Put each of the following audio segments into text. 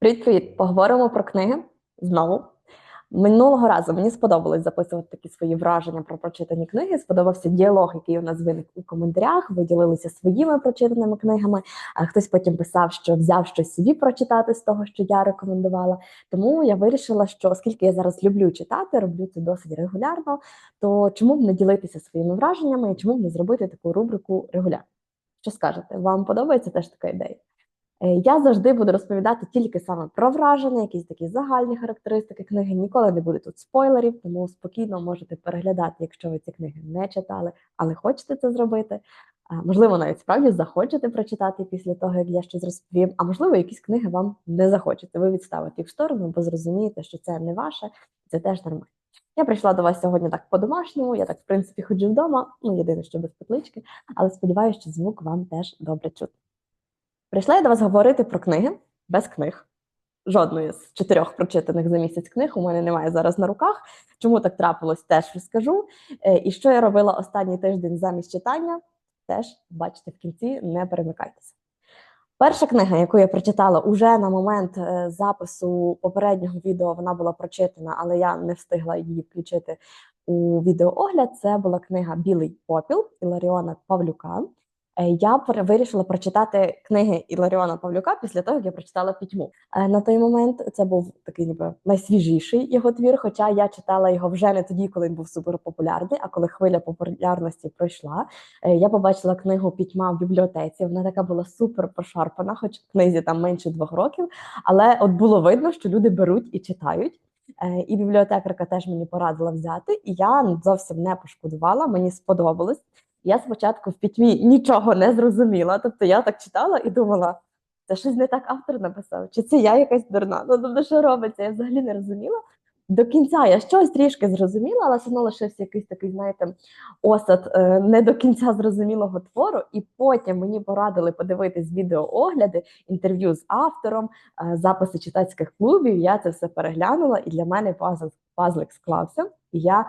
Привіт-привіт! Поговоримо про книги знову. Минулого разу мені сподобалось записувати такі свої враження про прочитані книги. Сподобався діалог, який у нас виник у коментарях. Ви ділилися своїми прочитаними книгами. А хтось потім писав, що взяв щось собі прочитати з того, що я рекомендувала. Тому я вирішила, що оскільки я зараз люблю читати, роблю це досить регулярно, то чому б не ділитися своїми враженнями і чому б не зробити таку рубрику регулярно? Що скажете? Вам подобається теж така ідея? Е, Я завжди буду розповідати тільки саме про враження, якісь такі загальні характеристики книги. Ніколи не буде тут спойлерів, тому спокійно можете переглядати, якщо ви ці книги не читали, але хочете це зробити. Можливо, навіть справді захочете прочитати після того, як я щось розповім. А можливо, якісь книги вам не захочете. Ви відставите їх в сторону, бо зрозумієте, що це не ваше, це теж нормально. Я прийшла до вас сьогодні так по-домашньому. Я так, в принципі, ходжу вдома. Ну, єдине, що без петлички, але сподіваюся, що звук вам теж добре чути. Прийшла я до вас говорити про книги без книг. Жодної з чотирьох прочитаних за місяць книг у мене немає зараз на руках. Чому так трапилось, теж розкажу. Е, І що я робила останній тиждень замість читання, теж бачите в кінці, не перемикайтеся. Перша книга, яку я прочитала уже на момент е, запису попереднього відео, вона була прочитана, але я не встигла її включити у відеоогляд. Це була книга Білий попіл Іларіона Павлюка. Е, Я вирішила прочитати книги Іларіона Павлюка після того, як я прочитала пітьму. Е, На той момент це був такий ніби найсвіжіший його твір. Хоча я читала його вже не тоді, коли він був суперпопулярний, а коли хвиля популярності пройшла. Е, Я побачила книгу Пітьма в бібліотеці. Вона така була супер пошарпана, хоч книзі там менше двох років. Але от було видно, що люди беруть і читають. І бібліотекарка теж мені порадила взяти, і я зовсім не пошкодувала. Мені сподобалось. Я спочатку в пітьмі нічого не зрозуміла. Тобто я так читала і думала, це щось не так автор написав, чи це я якась дурна? Ну тобто, що робиться? Я взагалі не розуміла. До кінця я щось трішки зрозуміла, але все одно лишився якийсь такий, знаєте, осад е, не до кінця зрозумілого твору. І потім мені порадили подивитись відеоогляди, інтерв'ю з автором, е, записи читацьких клубів. Я це все переглянула, і для мене пазл, пазлик склався. І я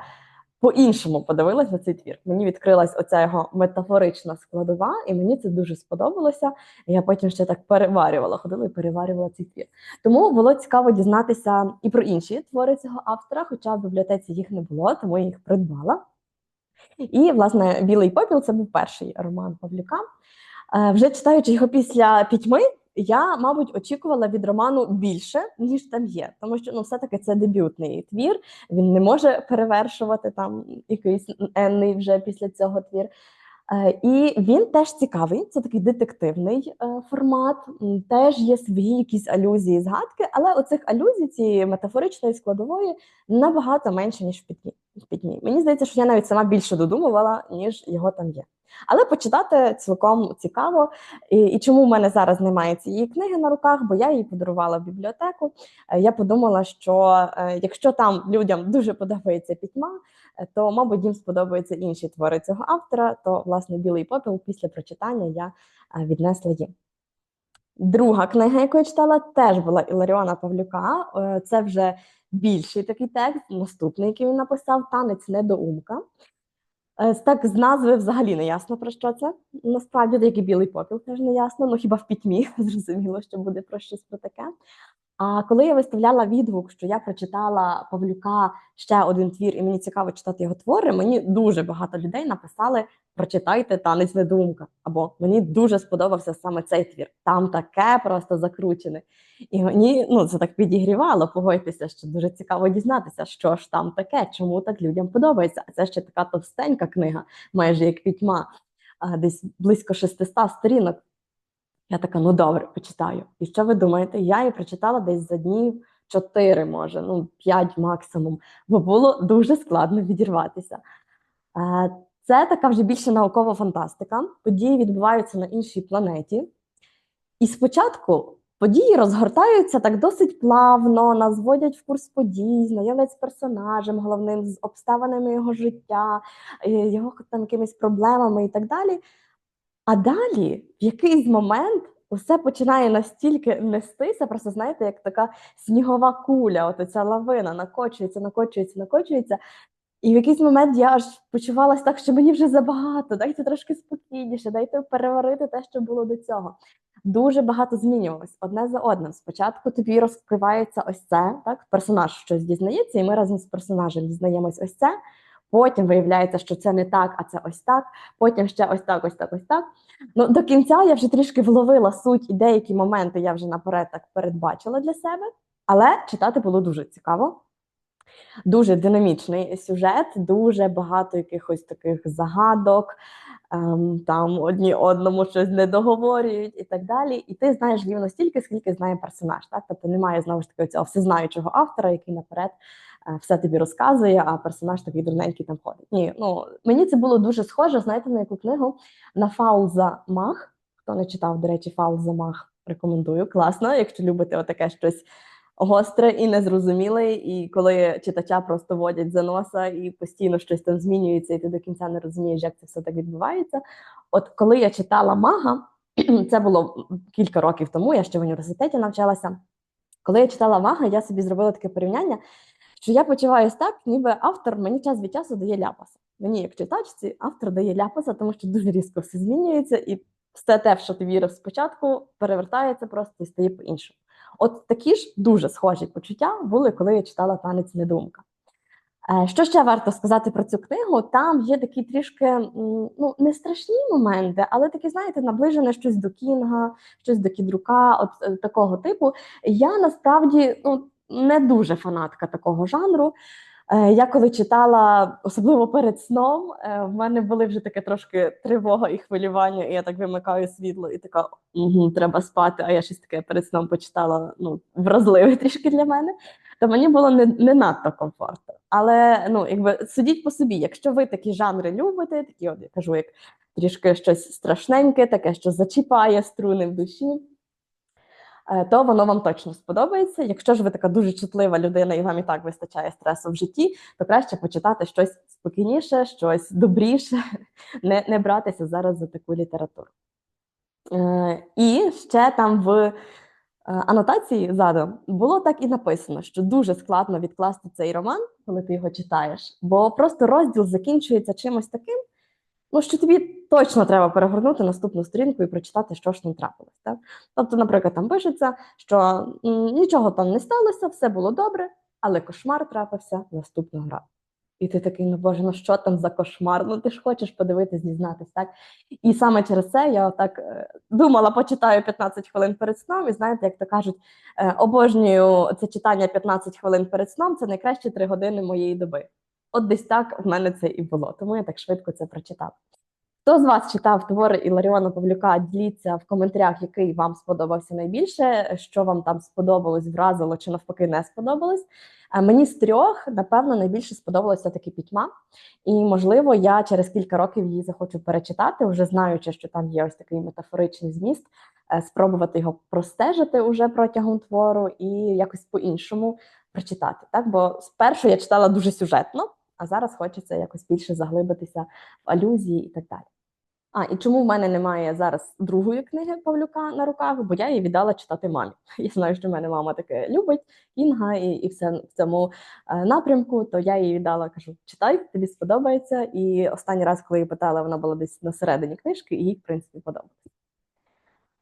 по-іншому подивилась на цей твір. Мені відкрилась оця його метафорична складова, і мені це дуже сподобалося. Я потім ще так переварювала, ходила і переварювала цей твір. Тому було цікаво дізнатися і про інші твори цього автора, хоча в бібліотеці їх не було, тому я їх придбала. І, власне, Білий попіл це був перший роман Павлюка. Е, Вже читаючи його після пітьми, я, мабуть, очікувала від роману більше, ніж там є. Тому що ну, все-таки це дебютний твір. Він не може перевершувати там якийсь енний вже після цього твір. Е, І він теж цікавий, це такий детективний е, формат. Теж є свої якісь алюзії, згадки, але оцих алюзій, цієї метафоричної складової, набагато менше, ніж в пітьмі. В. Мені здається, що я навіть сама більше додумувала, ніж його там є. Але почитати цілком цікаво. І, і чому в мене зараз немає цієї книги на руках, бо я її подарувала в бібліотеку. Е, Я подумала, що е, якщо там людям дуже подобається пітьма, е, то, мабуть, їм сподобаються інші твори цього автора. То, власне, білий попіл після прочитання я віднесла їм. Друга книга, яку я читала, теж була Іларіона Павлюка. Це вже більший такий текст, наступний, який він написав, танець недоумка. Е, Так, з назви взагалі не ясно про що це. Насправді, як і білий попіл, теж не ясно. Ну хіба в пітьмі зрозуміло, що буде про щось про таке. А коли я виставляла відгук, що я прочитала Павлюка ще один твір, і мені цікаво читати його твори, мені дуже багато людей написали: прочитайте танець недумка. Або мені дуже сподобався саме цей твір. Там таке просто закручене. І мені ну це так підігрівало. Погодьтеся, що дуже цікаво дізнатися, що ж там таке, чому так людям подобається. А це ще така товстенька книга, майже як пітьма, десь близько 600 сторінок. Я така, ну добре, почитаю. І що ви думаєте? Я її прочитала десь за днів чотири, може, ну п'ять максимум, бо було дуже складно відірватися. Е, Це така вже більше наукова фантастика. Події відбуваються на іншій планеті. І спочатку події розгортаються так досить плавно, нас вводять в курс подій, знайомлять з персонажем головним, з обставинами його життя, е, його там якимись проблемами і так далі. А далі, в якийсь момент, усе починає настільки нестися, просто знаєте, як така снігова куля, от ця лавина накочується, накочується, накочується. І в якийсь момент я аж почувалася так, що мені вже забагато, дайте трошки спокійніше, дайте переварити те, що було до цього. Дуже багато змінювалось одне за одним. Спочатку тобі розкривається ось це, так персонаж щось дізнається, і ми разом з персонажем дізнаємось ось це. Потім виявляється, що це не так, а це ось так. Потім ще ось так, ось так, ось так. Ну до кінця я вже трішки вловила суть і деякі моменти я вже наперед так передбачила для себе, але читати було дуже цікаво. Дуже динамічний сюжет, дуже багато якихось таких загадок, ем, там одні одному щось не договорюють і так далі. І ти знаєш рівно стільки, скільки знає персонаж. Так? Тобто немає знову ж таки цього всезнаючого автора, який наперед е, все тобі розказує, а персонаж такий дурненький там ходить. Ні, ну мені це було дуже схоже, знаєте, на яку книгу на Фаул Мах. Хто не читав, до речі, Фаул Мах, рекомендую. Класно, якщо любите отаке щось гостре і незрозуміле, і коли читача просто водять за носа і постійно щось там змінюється, і ти до кінця не розумієш, як це все так відбувається. От коли я читала мага, це було кілька років тому, я ще в університеті навчалася. Коли я читала мага, я собі зробила таке порівняння, що я почуваюся так, ніби автор мені час від часу дає ляпаса. Мені, як читачці, автор дає ляпаса, тому що дуже різко все змінюється, і все те, в що ти вірив спочатку, перевертається просто і стає по-іншому. От такі ж дуже схожі почуття були, коли я читала танець недумка. Е, що ще варто сказати про цю книгу? Там є такі трішки ну, не страшні моменти, але такі, знаєте, наближене щось до Кінга, щось до Кідрука, от е, такого типу. Я насправді ну, не дуже фанатка такого жанру. Е, я коли читала, особливо перед сном, е, в мене були вже таке трошки тривога і хвилювання, і я так вимикаю світло і така угу, треба спати. А я щось таке перед сном почитала ну, вразливе трішки для мене. То мені було не не надто комфортно. Але ну, якби судіть по собі, якщо ви такі жанри любите, такі, от я кажу, як трішки щось страшненьке, таке, що зачіпає струни в душі. Е, то воно вам точно сподобається. Якщо ж ви така дуже чутлива людина і вам і так вистачає стресу в житті, то краще почитати щось спокійніше, щось добріше, не не братися зараз за таку літературу. Е, І ще там в е, анотації ззаду було так і написано, що дуже складно відкласти цей роман, коли ти його читаєш, бо просто розділ закінчується чимось таким ну що тобі точно треба перегорнути наступну сторінку і прочитати, що ж там трапилось. Так? Тобто, наприклад, там пишеться, що нічого там не сталося, все було добре, але кошмар трапився наступного разу. І ти такий, ну боже, ну що там за кошмар? Ну ти ж хочеш подивитись, дізнатись, так? І саме через це я так е, думала, почитаю 15 хвилин перед сном, і знаєте, як то кажуть, е, обожнюю це читання 15 хвилин перед сном, це найкращі 3 години моєї доби. От десь так в мене це і було, тому я так швидко це прочитала. Хто з вас читав твори Іларіона Павлюка? Діліться в коментарях, який вам сподобався найбільше, що вам там сподобалось, вразило чи навпаки не сподобалось. Мені з трьох, напевно, найбільше сподобалося таки пітьма, і можливо, я через кілька років її захочу перечитати, вже знаючи, що там є ось такий метафоричний зміст, е, спробувати його простежити уже протягом твору і якось по-іншому прочитати. Так, бо спершу я читала дуже сюжетно а зараз хочеться якось більше заглибитися в алюзії і так далі. А, і чому в мене немає зараз другої книги Павлюка на руках? Бо я її віддала читати мамі. Я знаю, що в мене мама таке любить кінга і і все в цьому е, напрямку, то я її віддала, кажу: читай, тобі сподобається. І останній раз, коли її питала, вона була десь на середині книжки, і їй, в принципі, подобається.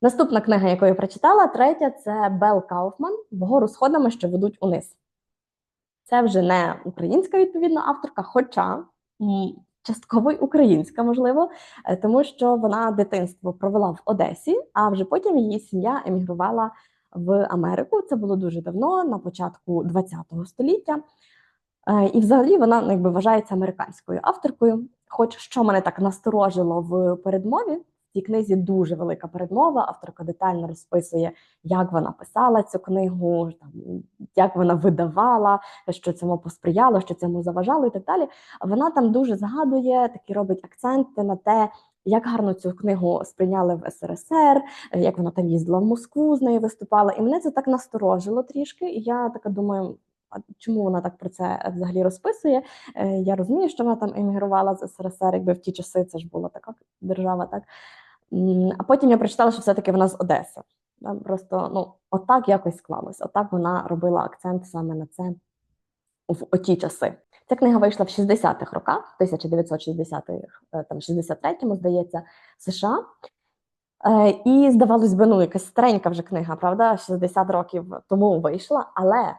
Наступна книга, яку я прочитала, третя це Бел Кауфман Вгору сходами, що ведуть униз. Це вже не українська відповідна авторка, хоча частково й українська, можливо, е, тому що вона дитинство провела в Одесі, а вже потім її сім'я емігрувала в Америку. Це було дуже давно, на початку ХХ століття. Е, і, взагалі, вона ну, якби вважається американською авторкою. Хоч що мене так насторожило в передмові, цій книзі дуже велика передмова. Авторка детально розписує, як вона писала цю книгу, там як вона видавала, що цьому посприяло, що цьому заважало, і так далі. Вона там дуже згадує, такі робить акценти на те. Як гарно цю книгу сприйняли в СРСР, як вона там їздила в Москву, з нею виступала, і мене це так насторожило трішки. І я така думаю, а чому вона так про це взагалі розписує? Е, я розумію, що вона там емігрувала з СРСР, якби в ті часи це ж була така держава, так а потім я прочитала, що все-таки вона з Одеси. Просто ну, отак якось склалось. Отак вона робила акцент саме на це в оті часи. Ця книга вийшла в 60-х роках, 1960-х, е, там 63-му, здається, США. Е, І здавалось би, ну якась старенька вже книга, правда? 60 років тому вийшла. Але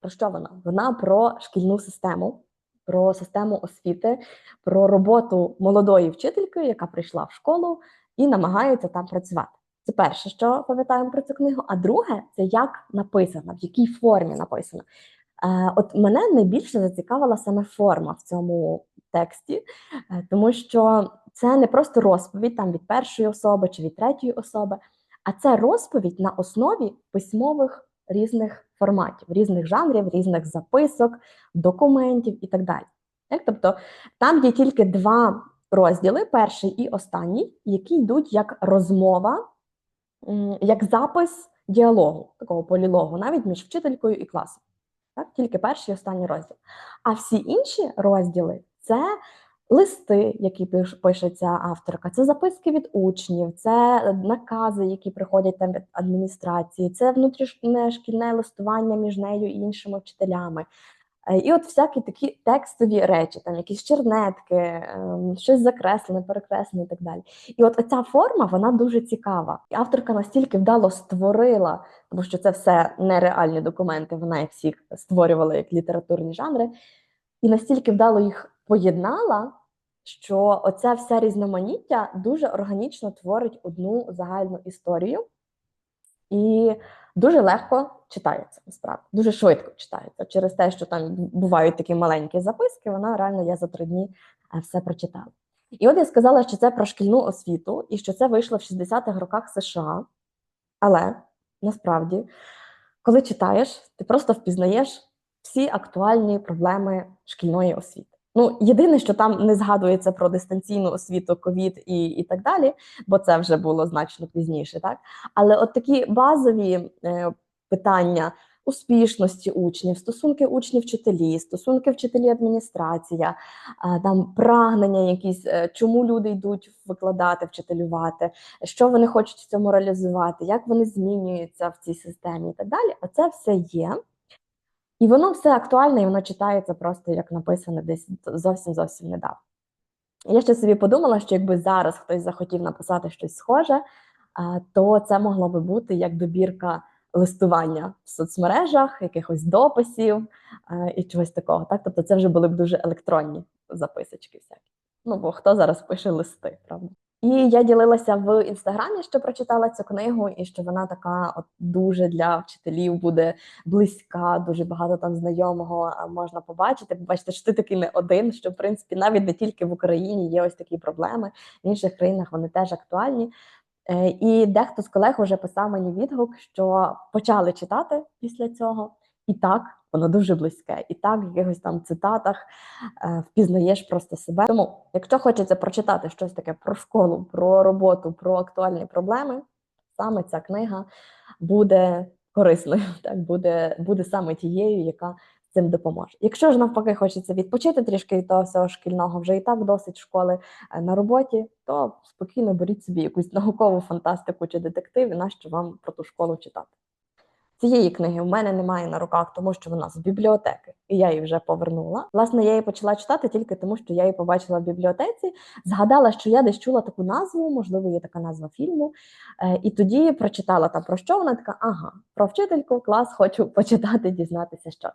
про що вона? Вона про шкільну систему, про систему освіти, про роботу молодої вчительки, яка прийшла в школу і намагається там працювати. Це перше, що пам'ятаємо про цю книгу. А друге, це як написана, в якій формі написана. Е, От мене найбільше зацікавила саме форма в цьому тексті, е, тому що це не просто розповідь там від першої особи чи від третьої особи, а це розповідь на основі письмових різних форматів, різних жанрів, різних записок, документів і так далі. Так? Тобто там є тільки два розділи: перший і останній, які йдуть як розмова, як запис діалогу, такого полілогу, навіть між вчителькою і класом. Так? Тільки перший і останній розділ. А всі інші розділи це листи, які пиш- пише ця авторка, це записки від учнів, це накази, які приходять там від адміністрації, це внутрішнє шкільне листування між нею і іншими вчителями. Е, І от всякі такі текстові речі, там якісь чернетки, ем, щось закреслене, перекреслене і так далі. І от ця форма вона дуже цікава. І авторка настільки вдало створила, тому що це все нереальні документи, вона їх всіх створювала як літературні жанри, і настільки вдало їх поєднала, що оця вся різноманіття дуже органічно творить одну загальну історію. І дуже легко читається насправді, дуже швидко читається. Через те, що там бувають такі маленькі записки, вона реально я за три дні е, все прочитала. І от я сказала, що це про шкільну освіту, і що це вийшло в 60-х роках США. Але насправді, коли читаєш, ти просто впізнаєш всі актуальні проблеми шкільної освіти. Ну, єдине, що там не згадується про дистанційну освіту, ковід і, і так далі, бо це вже було значно пізніше, так? Але от такі базові е, питання успішності учнів, стосунки учнів-вчителі, стосунки вчителі-адміністрація, е, там прагнення якісь, е, чому люди йдуть викладати, вчителювати, що вони хочуть в цьому реалізувати, як вони змінюються в цій системі і так далі. Оце все є. І воно все актуальне, і воно читається просто як написане десь зовсім зовсім недавно. Я ще собі подумала, що якби зараз хтось захотів написати щось схоже, то це могло би бути як добірка листування в соцмережах, якихось дописів і чогось такого. Так? Тобто це вже були б дуже електронні записочки всякі. Ну, бо хто зараз пише листи, правда? І я ділилася в інстаграмі, що прочитала цю книгу, і що вона така от дуже для вчителів буде близька, дуже багато там знайомого можна побачити. Побачите, що ти такий не один, що в принципі навіть не тільки в Україні є ось такі проблеми, в інших країнах вони теж актуальні. Е, І дехто з колег вже писав мені відгук, що почали читати після цього, і так воно дуже близьке, і так в якихось там цитатах е, впізнаєш просто себе. Тому, якщо хочеться прочитати щось таке про школу, про роботу, про актуальні проблеми, саме ця книга буде корисною, так буде, буде саме тією, яка цим допоможе. Якщо ж навпаки хочеться відпочити трішки від того всього шкільного, вже і так досить школи е, на роботі, то спокійно беріть собі якусь наукову фантастику чи детектив, і нащо вам про ту школу читати. Цієї книги в мене немає на руках, тому що вона з бібліотеки, і я її вже повернула. Власне, я її почала читати тільки тому, що я її побачила в бібліотеці, згадала, що я десь чула таку назву, можливо, є така назва фільму. Е, і тоді прочитала там про що вона така: ага, про вчительку, клас, хочу почитати, дізнатися, що.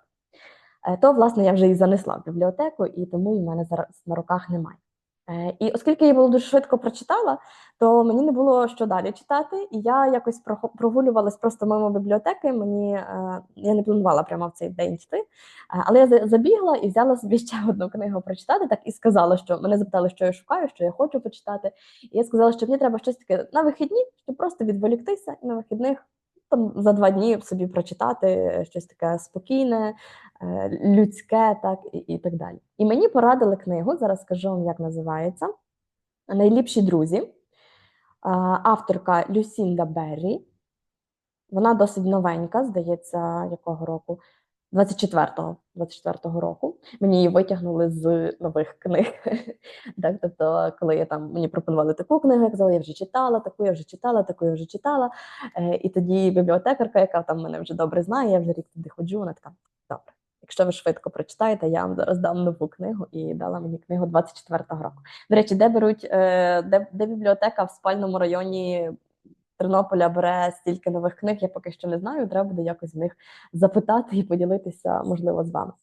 Е, То, власне, я вже її занесла в бібліотеку, і тому її в мене зараз на руках немає. Е, І оскільки я було дуже швидко прочитала, то мені не було що далі читати, і я якось прогулювалась просто мимо бібліотеки. Мені е, я не планувала прямо в цей день йти, е, але я забігла і взяла собі ще одну книгу прочитати. Так і сказала, що мене запитали, що я шукаю, що я хочу почитати. І я сказала, що мені треба щось таке на вихідні, щоб просто відволіктися і на вихідних. Там за два дні собі прочитати щось таке спокійне, е, людське, так і, і так далі. І мені порадили книгу. Зараз скажу вам, як називається. Найліпші друзі. Авторка Люсінда Беррі. Вона досить новенька, здається, якого року? 24-го 24-го року. Мені її витягнули з нових книг. так, тобто, коли я там мені пропонували таку книгу, я казала, я вже читала, таку я вже читала, таку я вже читала. Е, і тоді бібліотекарка, яка там мене вже добре знає, я вже рік туди ходжу, вона така: добре, Якщо ви швидко прочитаєте, я вам зараз дам нову книгу і дала мені книгу 24-го року. До речі, де беруть е, де, де бібліотека в спальному районі Тернополя бере стільки нових книг, я поки що не знаю. Треба буде якось з них запитати і поділитися, можливо, з вами.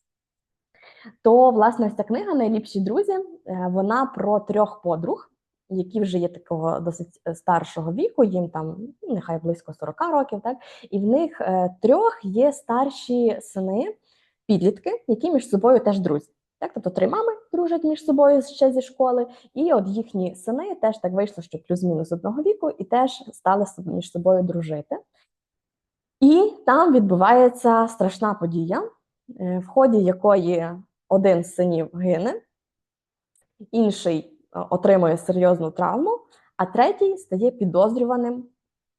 То, власне, ця книга Найліпші друзі. е, Вона про трьох подруг, які вже є такого досить е, старшого віку, їм там ну, нехай близько 40 років, так і в них е, трьох є старші сини, підлітки, які між собою теж друзі. Так, тобто три мами дружать між собою ще зі школи, і от їхні сини теж так вийшло, що плюс-мінус одного віку, і теж стали між собою дружити. І там відбувається страшна подія, е, в ході якої один з синів гине, інший е, отримує серйозну травму, а третій стає підозрюваним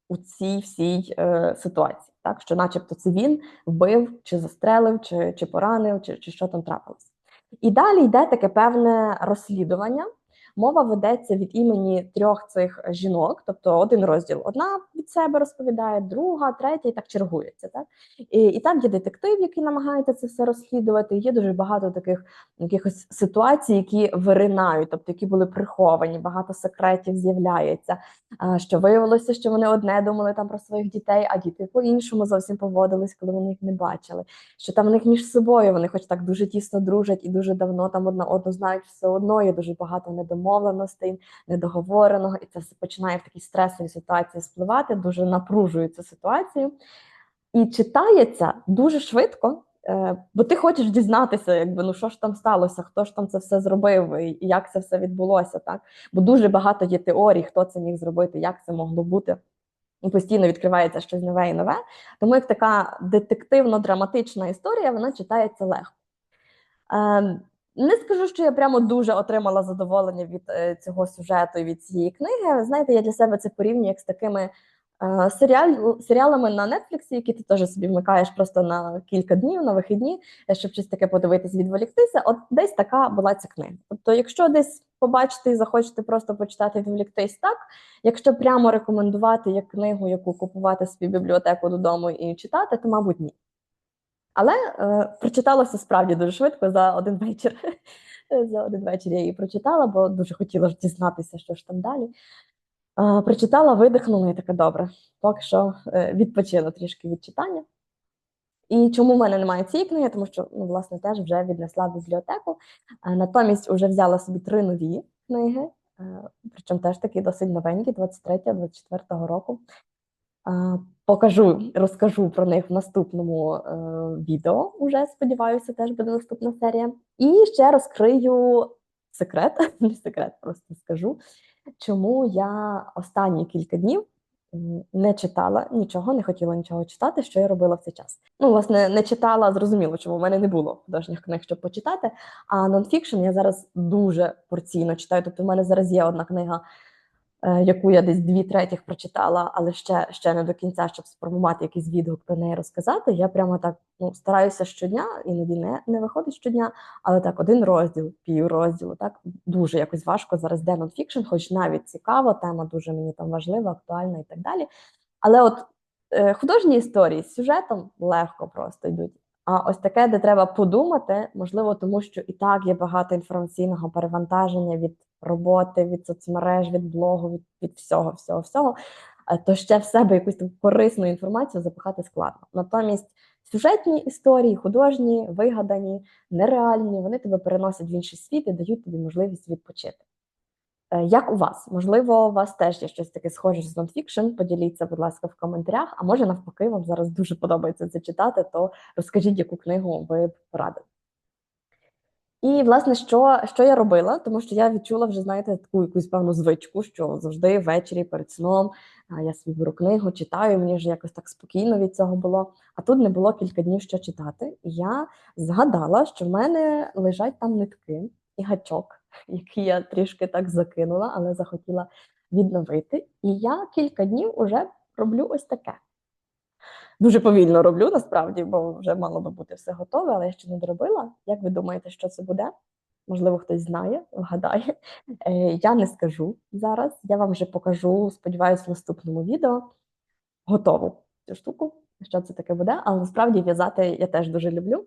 у цій всій е, ситуації. Так, що, начебто, це він вбив, чи застрелив, чи, чи поранив, чи, чи що там трапилось. І далі йде таке певне розслідування. Мова ведеться від імені трьох цих жінок, тобто один розділ одна від себе розповідає, друга, третя, і так чергується. Так? І, і там є детектив, який намагається це все розслідувати. Є дуже багато таких якихось ситуацій, які виринають, тобто які були приховані, багато секретів з'являється. Що виявилося, що вони одне думали там про своїх дітей, а діти по-іншому зовсім поводились, коли вони їх не бачили. Що там в них між собою вони, хоч так дуже тісно дружать і дуже давно там одна одну знають, все одно є дуже багато недомовленостей, недоговореного, і це починає в такій стресовій ситуації спливати, дуже напружує цю ситуацію. І читається дуже швидко. Е, Бо ти хочеш дізнатися, якби ну що ж там сталося, хто ж там це все зробив, і як це все відбулося, так? Бо дуже багато є теорій, хто це міг зробити, як це могло бути. І постійно відкривається щось нове і нове. Тому як така детективно-драматична історія, вона читається легко. Не скажу, що я прямо дуже отримала задоволення від е, цього сюжету і від цієї книги. Знаєте, я для себе це порівнюю як з такими е, серіаль, серіалами на Netflix, які ти теж собі вмикаєш просто на кілька днів, на вихідні, е, щоб щось таке подивитись, відволіктися. От десь така була ця книга. Тобто, якщо десь побачите і захочете просто почитати, відволіктись так. Якщо прямо рекомендувати як книгу, яку купувати собі бібліотеку додому і читати, то мабуть ні. Але е, прочиталося справді дуже швидко за один вечір. за один вечір я її прочитала, бо дуже хотіла ж дізнатися, що ж там далі. Е, прочитала, видихнула і така добре. Поки що е, відпочила трішки від читання. І чому в мене немає цієї книги? Тому що, ну, власне, теж вже віднесла в бібліотеку. Е, натомість вже взяла собі три нові книги, е, причому теж такі досить новенькі, 23-24 року. Е, Покажу, розкажу про них в наступному е, відео. Уже сподіваюся, теж буде наступна серія. І ще розкрию секрет, не секрет, просто скажу, чому я останні кілька днів не читала нічого, не хотіла нічого читати, що я робила в цей час. Ну, власне, не читала, зрозуміло, чому в мене не було художніх книг, щоб почитати. А нонфікшн я зараз дуже порційно читаю. Тобто, в мене зараз є одна книга яку я десь дві третіх прочитала, але ще, ще не до кінця, щоб сформувати якийсь відгук про неї розказати. Я прямо так ну, стараюся щодня, іноді не, не виходить щодня, але так, один розділ, пів розділу, так дуже якось важко зараз де нонфікшн, хоч навіть цікаво, тема дуже мені там важлива, актуальна і так далі. Але от е, художні історії з сюжетом легко просто йдуть. А ось таке, де треба подумати, можливо, тому що і так є багато інформаційного перевантаження від роботи, від соцмереж, від блогу, від, від всього, всього, всього, е, то ще в себе якусь таку корисну інформацію запихати складно. Натомість сюжетні історії, художні, вигадані, нереальні, вони тебе переносять в інший світ і дають тобі можливість відпочити. Е, Як у вас? Можливо, у вас теж є щось таке схоже з нонфікшн. Поділіться, будь ласка, в коментарях. А може, навпаки, вам зараз дуже подобається це читати, то розкажіть, яку книгу ви б порадили. І, власне, що, що я робила, тому що я відчула вже, знаєте, таку якусь певну звичку, що завжди ввечері перед сном я собі беру книгу, читаю, мені вже якось так спокійно від цього було. А тут не було кілька днів що читати. І я згадала, що в мене лежать там нитки і гачок, який я трішки так закинула, але захотіла відновити. І я кілька днів уже роблю ось таке. Дуже повільно роблю насправді, бо вже мало би бути все готове, але я ще не доробила. Як ви думаєте, що це буде? Можливо, хтось знає, вгадає. Е, я не скажу зараз. Я вам вже покажу, сподіваюся, в наступному відео готову цю штуку, що це таке буде. Але насправді в'язати я теж дуже люблю.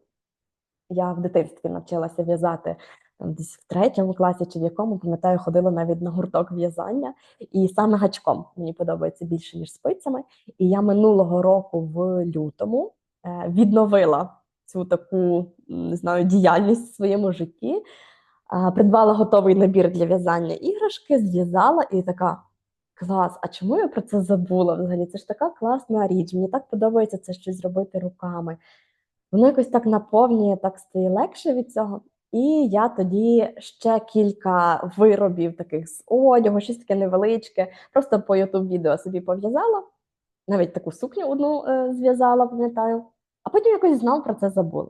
Я в дитинстві навчилася в'язати там, десь в третьому класі чи в якому, пам'ятаю, ходила навіть на гурток в'язання. І саме гачком мені подобається більше, ніж спицями. І я минулого року в лютому е, відновила цю таку не знаю, діяльність в своєму житті. Е, Придбала готовий набір для в'язання іграшки, зв'язала і така. Клас, а чому я про це забула взагалі? Це ж така класна річ. Мені так подобається це щось зробити руками. Воно якось так наповнює, так стає легше від цього. І я тоді ще кілька виробів таких з одягу, щось таке невеличке, просто по youtube відео собі пов'язала, навіть таку сукню одну е, зв'язала, пам'ятаю, а потім якось знову про це забула.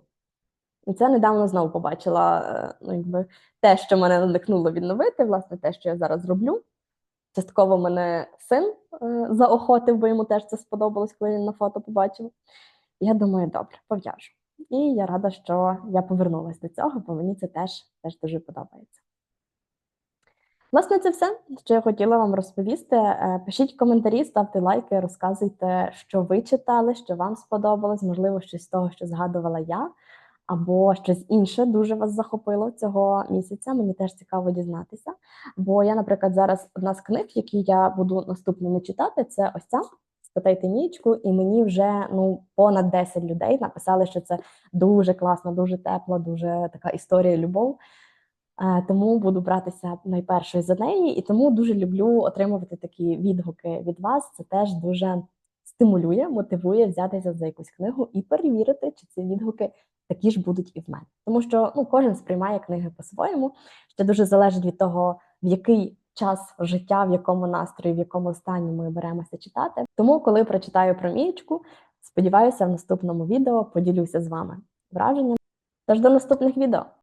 І це недавно знову побачила е, ну, якби, те, що мене надихнуло відновити, власне, те, що я зараз роблю. Частково мене син е, заохотив, бо йому теж це сподобалось, коли він на фото побачив. Я думаю, добре, пов'яжу. І я рада, що я повернулася до цього, бо мені це теж, теж дуже подобається. Власне, це все, що я хотіла вам розповісти. Е, Пишіть коментарі, ставте лайки, розказуйте, що ви читали, що вам сподобалось, можливо, щось з того, що згадувала я, або щось інше дуже вас захопило цього місяця. Мені теж цікаво дізнатися. Бо я, наприклад, зараз одна з книг, які я буду наступними читати, це ось ця спитайте Нічку, і мені вже ну понад 10 людей написали, що це дуже класна, дуже тепла, дуже така історія любов. Е, Тому буду братися найпершою за неї, і тому дуже люблю отримувати такі відгуки від вас. Це теж дуже стимулює, мотивує взятися за якусь книгу і перевірити, чи ці відгуки такі ж будуть і в мене. Тому що ну, кожен сприймає книги по-своєму. Ще дуже залежить від того, в який час життя, в якому настрої, в якому стані ми беремося читати. Тому, коли прочитаю про мієчку, сподіваюся, в наступному відео поділюся з вами враженням. Тож до наступних відео!